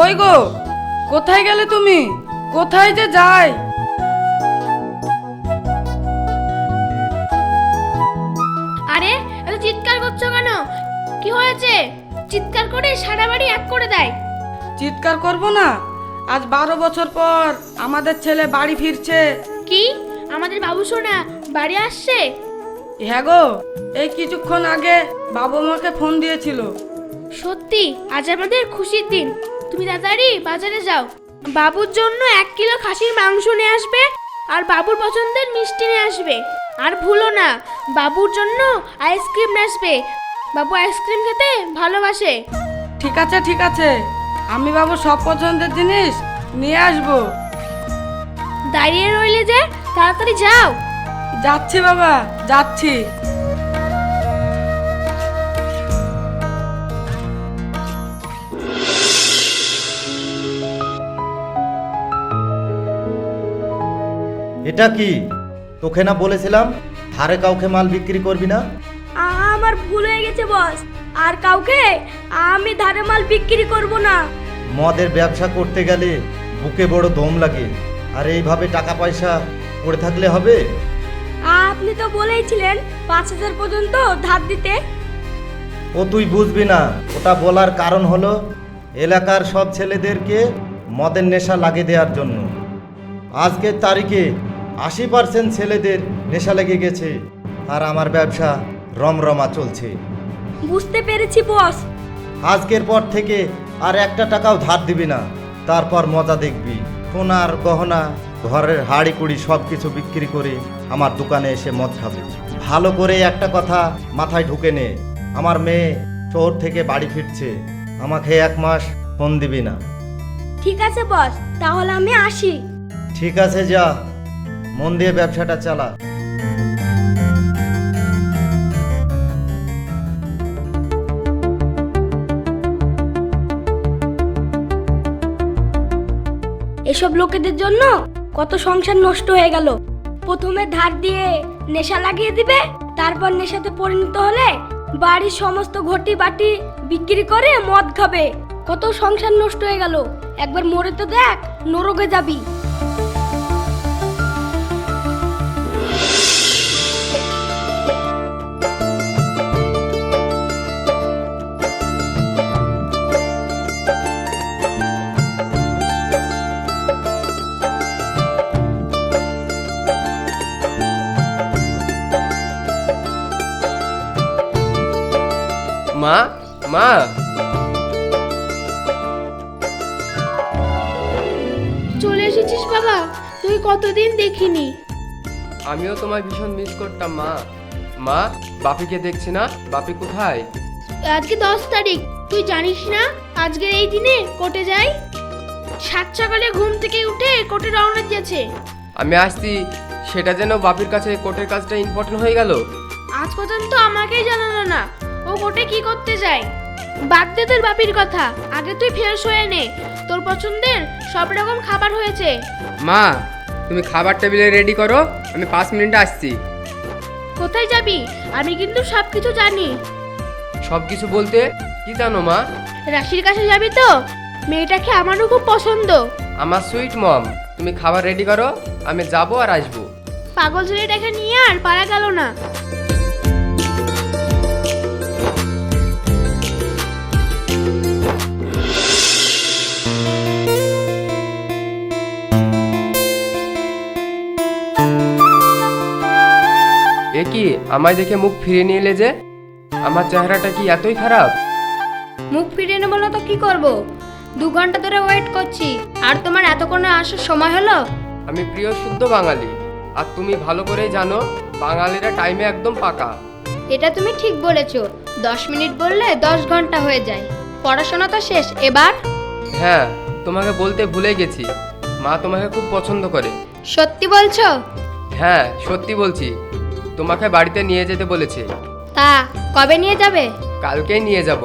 কই গো? কোথায় গেলে তুমি? কোথায় যে যাই? আরে এত চিৎকার করছ কেন? কি হয়েছে? চিৎকার করে সারা বাড়ি এক করে দেয়। চিৎকার করব না। আজ বারো বছর পর আমাদের ছেলে বাড়ি ফিরছে। কি? আমাদের বাবু সোনা বাড়ি আসছে? হ্যাঁ গো এই কিছুক্ষণ আগে বাবু মাকে ফোন দিয়েছিল। সত্যি আজ আমাদের খুশির দিন। তুমি তাড়াতাড়ি বাজারে যাও। বাবুর জন্য এক কিলো খাসির মাংস নিয়ে আসবে আর বাবুর পছন্দের মিষ্টি নিয়ে আসবে। আর ভুলো না বাবুর জন্য আইসক্রিম নিয়ে আসবে। বাবু আইসক্রিম খেতে ভালোবাসে। ঠিক আছে ঠিক আছে। আমি বাবু সব পছন্দের জিনিস নিয়ে আসব। দাঁড়িয়ে রইলে যে তাড়াতাড়ি যাও। যাচ্ছি বাবা যাচ্ছি। এটা কি? তোকে না বলেছিলাম ধারে কাউকে মাল বিক্রি করবি না? আমার ভুল হয়ে গেছে বস। আর কাউকে? আমি ধারে মাল বিক্রি করব না। মদের ব্যবসা করতে গেলে বুকে বড় দম লাগে। আর এইভাবে টাকা পয়সা পড়ে থাকলে হবে? আপনি তো বলেইছিলেন পাঁচ হাজার পর্যন্ত ধার দিতে। ও তুই বুঝবি না। ওটা বলার কারণ হলো এলাকার সব ছেলেদেরকে মদের নেশা লাগিয়ে দেওয়ার জন্য। আজকের তারিখে আশি পার্সেন্ট ছেলেদের নেশা লেগে গেছে। আর আমার ব্যবসা রমরমা চলছে। বুঝতে পেরেছি বস। আজকের পর থেকে আর একটা টাকাও ধার দিবি না। তারপর মজা দেখবি। সোনার গহনা ঘরের হাড়ি কুড়ি সব কিছু বিক্রি করে আমার দোকানে এসে মদ খাবে। ভালো করে একটা কথা মাথায় ঢুকে নে। আমার মেয়ে শহর থেকে বাড়ি ফিরছে। আমাকে এক মাস ফোন দিবি না। ঠিক আছে বস। তাহলে আমি আসি। ঠিক আছে যা। মন দিয়ে ব্যবসাটা চালা। এসব লোকেদের জন্য কত সংসার নষ্ট হয়ে গেল। প্রথমে ধার দিয়ে নেশা লাগিয়ে দিবে, তারপর নেশাতে পরিণত হলে বাড়ির সমস্ত ঘটি বাটি বিক্রি করে মদ খাবে। কত সংসার নষ্ট হয়ে গেল। একবার মরে তো দেখ, নরকে যাবি। এসেছিস বাবা? তুই কতদিন দেখিনি। আমিও তোমায় ভীষণ মিস করতাম মা। মা বাপিকে দেখছি না? বাপি কোথায়? আজকে দশ তারিখ। তুই জানিস না আজকের এই দিনে কোর্টে যাই? সাত সকালে ঘুম থেকে উঠে কোর্টে রওনা দিয়েছে। আমি আসছি। সেটা যেন বাপির কাছে কোর্টের কাজটা ইম্পর্টেন্ট হয়ে গেল। আজ পর্যন্ত আমাকেই জানালো না ও কোর্টে কি করতে যায়। বাদ দে তোর বাপির কথা। আগে তুই ফ্রেশ হয়ে নে। তোর পছন্দের সব রকম খাবার হয়েছে। মা তুমি খাবার টেবিলে রেডি করো আমি পাঁচ মিনিটে আসছি। কোথায় যাবি? আমি কিন্তু সব কিছু জানি। সব কিছু বলতে কি জানো মা? রাশির কাছে যাবি তো? মেয়েটাকে আমারও খুব পছন্দ। আমার সুইট মম তুমি খাবার রেডি করো আমি যাব আর আসব। পাগল ছেলেটাকে নিয়ে আর পারা গেল না। আমায় দেখে মুখ ফিরিয়ে নিয়ে এলে যে আমার চেহারাটা কি এতই খারাপ? মুখ ফিরিয়ে নেব না তো কি করব? দু ঘণ্টা ধরে ওয়েট করছি। আর তোমার এতক্ষণে আসার সময় হলো? আমি প্রিয় শুদ্ধ বাঙালি। আর তুমি ভালো করেই জানো বাঙালিরা টাইমে একদম পাকা এটা তুমি ঠিক বলেছ। দশ মিনিট বললে দশ ঘণ্টা হয়ে যায়। পড়াশোনা তো শেষ এবার? হ্যাঁ তোমাকে বলতে ভুলে গেছি। মা তোমাকে খুব পছন্দ করে। সত্যি বলছো? হ্যাঁ সত্যি বলছি। তোমাকে বাড়িতে নিয়ে যেতে বলেছে। তা কবে নিয়ে যাবে? কালকেই নিয়ে যাব।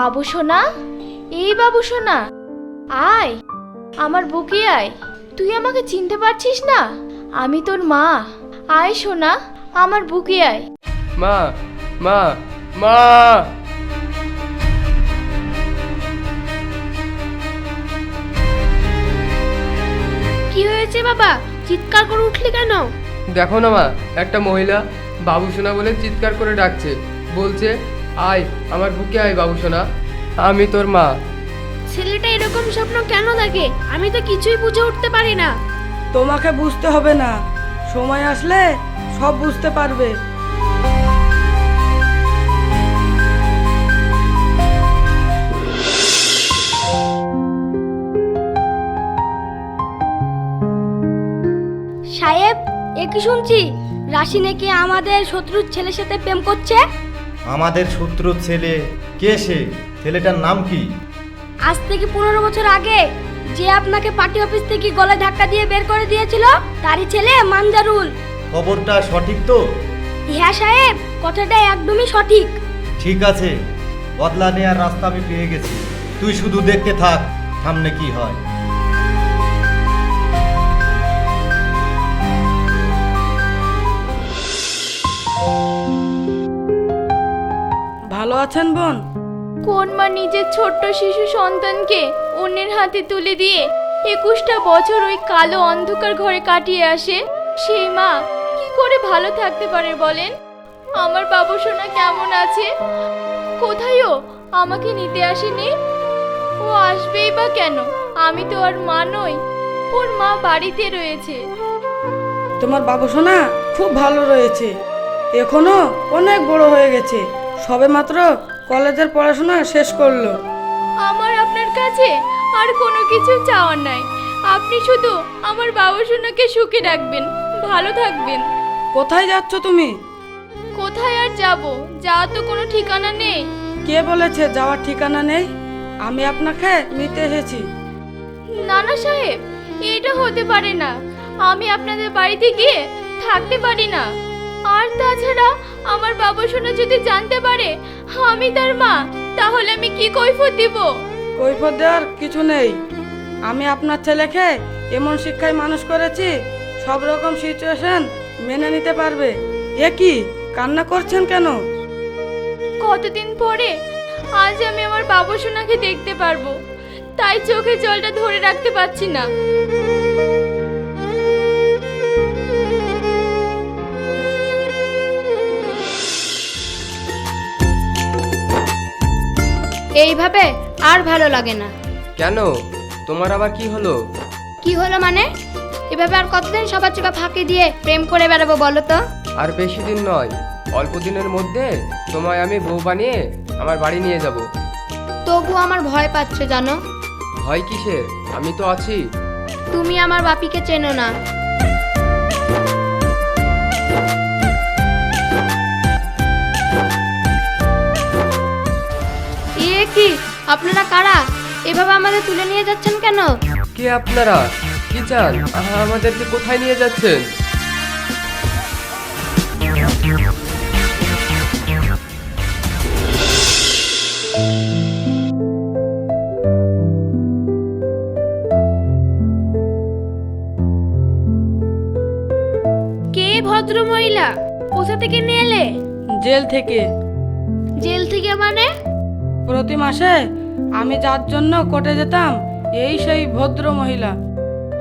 বাবু সোনা এই বাবু সোনা আয় আমার বুকে আয়। তুই আমাকে চিনতে পারছিস না? আমি তোর মা। আয় সোনা আমার বুকে আয়। মা মা মা! কি হয়েছে বাবা? চিৎকার করে উঠলি কেন? দেখো না মা একটা মহিলা বাবু সোনা বলে চিৎকার করে ডাকছে। বলছে আয় আমার বুকে আয় বাবু সোনা। আমি তোর মা। ছেলেটা এরকম স্বপ্ন কেন দেখে? আমি তো কিছুই বুঝে উঠতে পারি না। তোমাকে বুঝতে হবে না। সময় আসলে সব বুঝতে পারবে। সাহেব এ কি শুনছি? রাশি নাকি আমাদের শত্রুর ছেলের সাথে প্রেম করছে? আমাদের শত্রুর ছেলে কে সে? ছেলেটার নাম কি? আজ থেকে পনেরো বছর আগে যে আপনাকে পার্টি অফিস থেকে গলায় ধাক্কা দিয়ে বের করে দিয়েছিল তারই ছেলে মানজারুল খবরটা সঠিক তো? হ্যাঁ সাহেব কথাটা একদমই সঠিক। ঠিক আছে বদলা নেওয়ার রাস্তা আমি পেয়ে গেছি। তুই শুধু দেখতে থাক সামনে কি হয়। আছেন বোন? কোন মা নিজের ছোট্ট শিশু সন্তানকে অন্যের হাতে তুলে দিয়ে একুশটা বছর ওই কালো অন্ধকার ঘরে কাটিয়ে আসে? সেই মা কি করে ভালো থাকতে পারে বলেন? আমার বাবু সোনা কেমন আছে? কোথায়ও আমাকে নিতে আসেনি? ও আসবেই বা কেন? আমি তো আর মা নই। ওর মা বাড়িতে রয়েছে? তোমার বাবু সোনা খুব ভালো রয়েছে। এখনও অনেক বড় হয়ে গেছে। সবে মাত্র কলেজের পড়াশোনা শেষ করল। আমার আপনার কাছে আর কোনো কিছু চাওয়ার নাই। আপনি শুধু আমার বাবু সোনাকে সুখে রাখবেন ভালো থাকবেন। কোথায় যাচ্ছ তুমি? কোথায় আর যাব? যাওয়ার তো কোনো ঠিকানা নেই। কে বলেছে যাওয়ার ঠিকানা নেই? আমি আপনাকে নিতে এসেছি। নানা সাহেব এটা হতে পারে না। আমি আপনাদের বাড়িতে গিয়ে থাকতে পারি না। আর তাছাড়া আমার বাবা সোনা যদি জানতে পারে আমি তার মা তাহলে আমি কি কৈফত দিব? কৈফত দেওয়ার কিছু নেই। আমি আপনার ছেলেকে এমন শিক্ষায় মানুষ করেছি সব রকম সিচুয়েশন মেনে নিতে পারবে। এ কি কান্না করছেন কেন? কতদিন পরে আজ আমি আমার বাবা সোনাকে দেখতে পারব। তাই চোখে জলটা ধরে রাখতে পারছি না। এইভাবে আর ভালো লাগে না। কেন? তোমার আবার কি হলো? কি হলো মানে? এভাবে আর কতদিন সবার চোখে ফাঁকি দিয়ে প্রেম করে বেড়াবো বলো তো? আর বেশি দিন নয় অল্প দিনের মধ্যে তোমায় আমি বউ বানিয়ে আমার বাড়ি নিয়ে যাব। তবু আমার ভয় পাচ্ছে জানো? ভয় কিসের? আমি তো আছি। তুমি আমার বাপিকে চেনো না। আপনারা কারা? এভাবে আমাদের তুলে নিয়ে যাচ্ছেন কেন? কে আপনারা? কি চান? আমাদেরকে কোথায় নিয়ে যাচ্ছেন? কে ভদ্র মহিলা কোথা থেকে নিয়ে এলে? জেল থেকে। জেল থেকে মানে? প্রতি মাসে আমি যার জন্য কোর্টে যেতাম এই সেই ভদ্র মহিলা।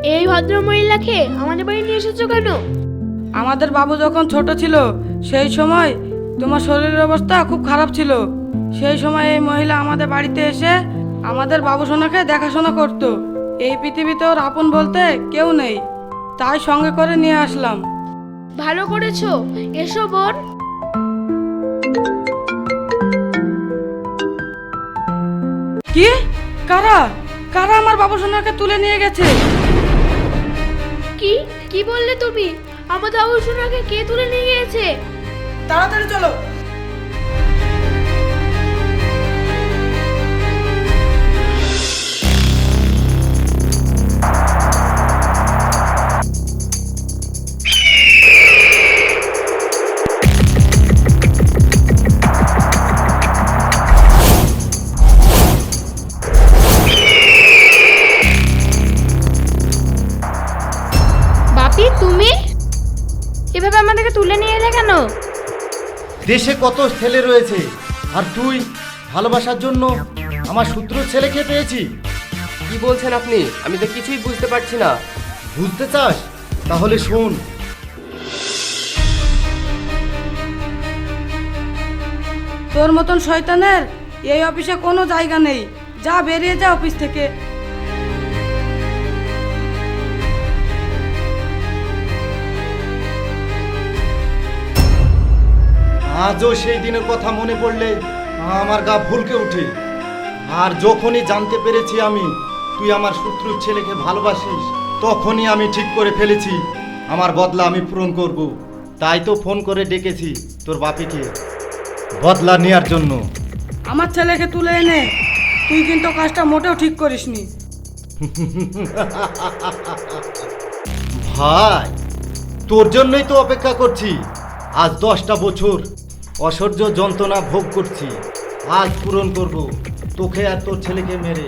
এই ভদ্র মহিলাকে আমাদের বাড়ি নিয়ে এসেছ কেন? আমাদের বাবু যখন ছোট ছিল সেই সময় তোমার শরীরের অবস্থা খুব খারাপ ছিল। সেই সময় এই মহিলা আমাদের বাড়িতে এসে আমাদের বাবু সোনাকে দেখাশোনা করত। এই পৃথিবীতে ওর আপন বলতে কেউ নেই। তাই সঙ্গে করে নিয়ে আসলাম। ভালো করেছ। এসো বোন। কি? কারা? কারা আমার বাবা সোনাকে তুলে নিয়ে গেছে? কি? কি বললে তুমি? আমাদের সোনাকে কে তুলে নিয়ে গেছে তাড়াতাড়ি চলো। কত ছেলে রয়েছে। আর তুই ভালোবাসার জন্য আমার সূত্র ছেলেকে পেয়েছি। কি বলছেন আপনি? আমি তো কিছুই বুঝতে পারছি না। বুঝতে চাস? তাহলে শোন। তোর মতন শয়তানের এই অফিসে কোনো জায়গা নেই। যা বেরিয়ে যা অফিস থেকে। আজও সেই দিনের কথা মনে পড়লে আমার গা ভুলকে উঠে আর যখনই জানতে পেরেছি আমি তুই আমার শত্রুর ছেলেকে ভালোবাসিস তখনই আমি ঠিক করে ফেলেছি। আমার বদলা আমি পূরণ করব। তাই তো ফোন করে ডেকেছি তোর বাপিকে। বদলা নেওয়ার জন্য। আমার ছেলেকে তুলে এনে তুই কিন্তু কাজটা মোটেও ঠিক করিসনি। ভাই তোর জন্যই তো অপেক্ষা করছি। আজ দশটা বছর। অসহ্য যন্ত্রণা ভোগ করছি। আজ পূরণ করব। তোকে আর তোর ছেলেকে মেরে।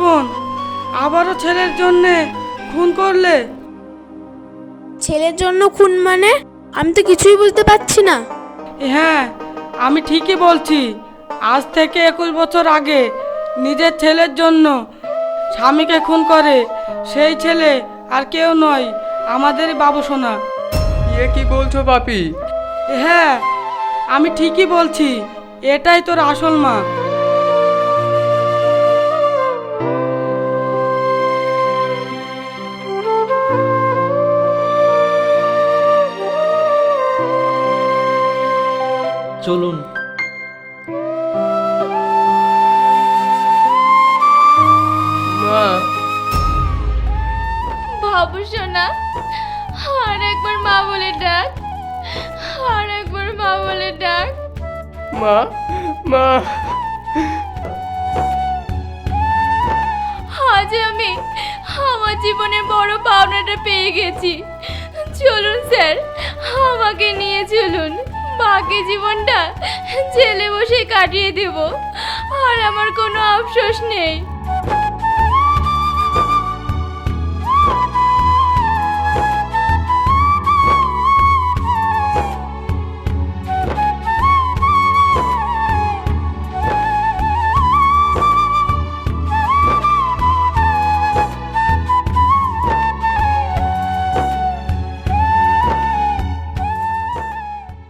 বোন আবারও ছেলের জন্যে খুন করলে? ছেলের জন্য খুন মানে? আমি তো কিছুই বুঝতে পারছি না। হ্যাঁ আমি ঠিকই বলছি। আজ থেকে একুশ বছর আগে নিজের ছেলের জন্য স্বামীকে খুন করে। সেই ছেলে আর কেউ নয় আমাদের বাবু সোনা। এ কি বলছো বাপি হ্যাঁ আমি ঠিকই বলছি। এটাই তোর আসল মা। চলুন। মা। বাবু সোনা আর একবার মা বলে ডাক আর একবার মা বলে ডাক। মা মা। আজ আমি আমার জীবনের বড় পাওনাটা পেয়ে গেছি। চলুন স্যার আমাকে নিয়ে চলুন। বাকি জীবনটা জেলে বসে কাটিয়ে দেব। আর আমার কোনো আফসোস নেই।